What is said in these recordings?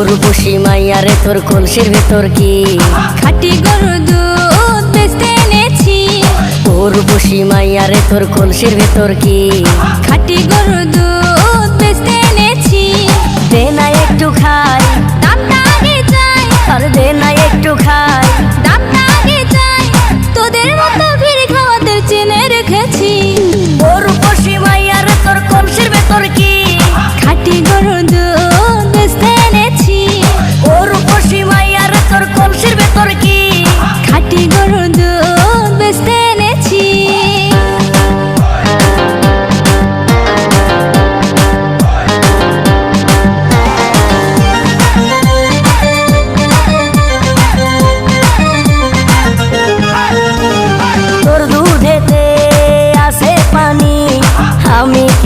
উর্বশী মাইয়া রে তোর কলসির ভেতর কি? খাটি গরু দুধ বেচতে এনেছি। উর্বশী মাইয়া রে তোর কলসির ভেতর কি? খাটি গরু দুধ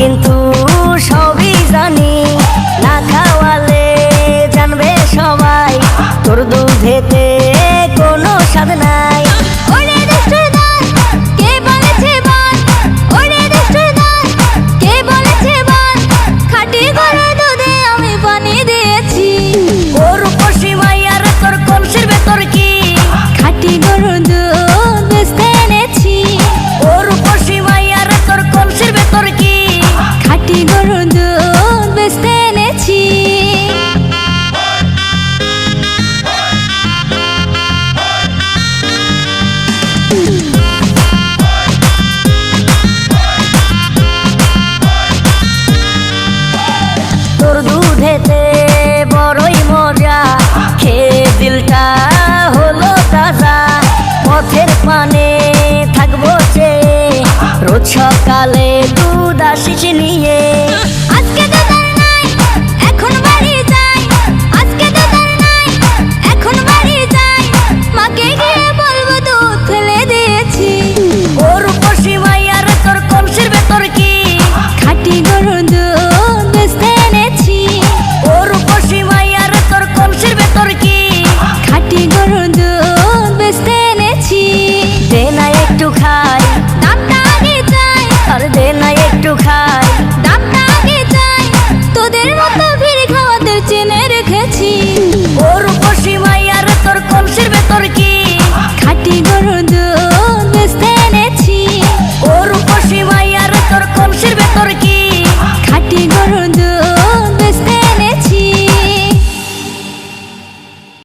en খেতে বড়ই মজা। খেয়ে দিলটা হলো তাজা। পথের পানে থাকব চেয়ে। রোজ সকালে দুধ আসিস নিয়ে।